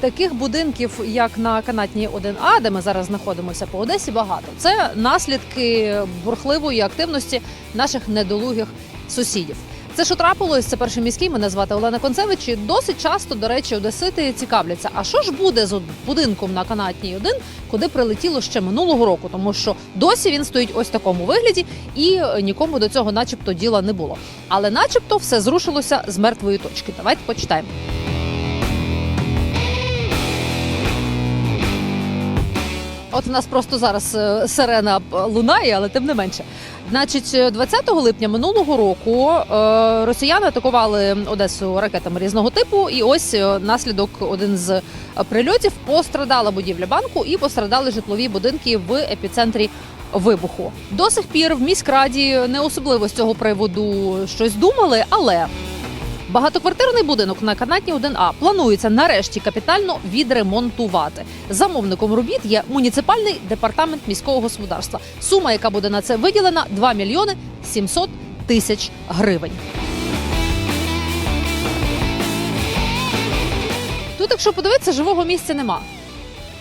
Таких будинків, як на канатній 1А, де ми зараз знаходимося по Одесі, багато. Це наслідки бурхливої активності наших недолугих сусідів. Це що трапилось? Це перший міський. Мене звати Олена Концевич. І досить часто, до речі, одесити цікавляться. А що ж буде з будинком на канатній 1, куди прилетіло ще минулого року? Тому що досі він стоїть ось в такому вигляді, і е, нікому до цього, начебто, діла не було. Але, начебто, все зрушилося з мертвої точки. Давайте почитаємо. От у нас просто зараз е, сирена е, лунає, але тим не менше. Значить, е, 20 липня минулого року е, росіяни атакували Одесу ракетами різного типу, і ось е, наслідок один з е, прильотів пострадала будівля банку і пострадали житлові будинки в епіцентрі. Вибуху до сих пір в міськраді не особливо з цього приводу щось думали, але Багатоквартирний будинок на канатні 1А планується нарешті капітально відремонтувати. Замовником робіт є муніципальний департамент міського господарства. Сума, яка буде на це виділена, 2 мільйони 700 тисяч гривень. Тут, якщо подивитися, живого місця нема.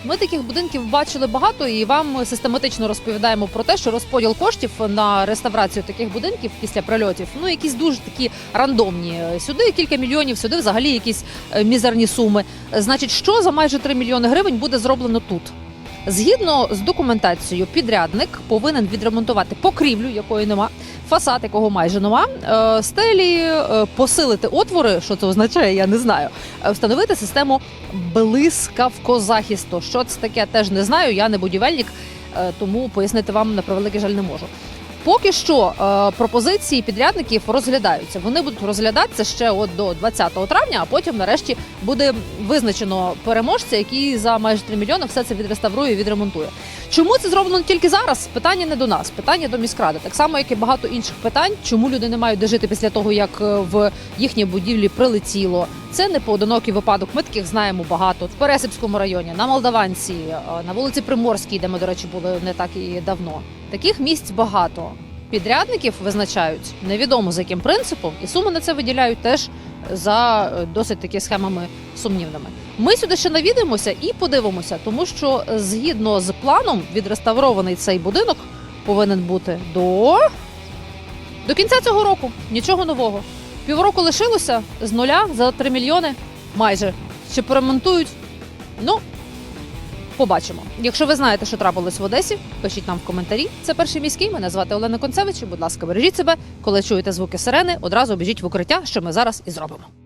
Ми таких будинків бачили багато, і вам систематично розповідаємо про те, що розподіл коштів на реставрацію таких будинків після прильотів ну якісь дуже такі рандомні. Сюди кілька мільйонів, сюди взагалі якісь е, мізерні суми. Значить, що за майже 3 мільйони гривень буде зроблено тут? Згідно з документацією, підрядник повинен відремонтувати покрівлю, якої нема, фасад, якого майже нема, е, стелі, е, посилити отвори, що це означає, я не знаю. е, Встановити систему блискавкозахисту. Що це таке, теж не знаю. Я не будівельник, тому пояснити вам на превеликий жаль не можу. Поки що пропозиції підрядників розглядаються. Вони будуть розглядатися ще от до 20 травня, а потім нарешті буде визначено переможця, який за майже 3 мільйони все це відреставрує і відремонтує. Чому це зроблено тільки зараз? Питання не до нас, питання до міськради. Так само, як і багато інших питань, чому люди не мають де жити після того, як е, в їхній будівлі прилетіло. Це не поодинокий випадок. Ми таких знаємо багато в Пересипському районі, на Молдаванці, е, на вулиці Приморській, де ми, до речі, були не так і давно. Таких місць багато. Підрядників визначають невідомо за яким принципом, і суми на це виділяють теж за е, досить таки схемами сумнівними. Ми сюди ще навідаємося і подивимося, тому що е, згідно з планом відреставрований цей будинок повинен бути до, до кінця цього року. Нічого нового. Півроку лишилося з нуля за 3 мільйони майже. Чи поремонтують? Ну, побачимо. Якщо ви знаєте, що трапилось в Одесі, пишіть нам в коментарі. Це перший міський. Мене звати Олена Концевич. Будь ласка, бережіть себе. Коли чуєте звуки сирени, одразу біжіть в укриття, що ми зараз і зробимо.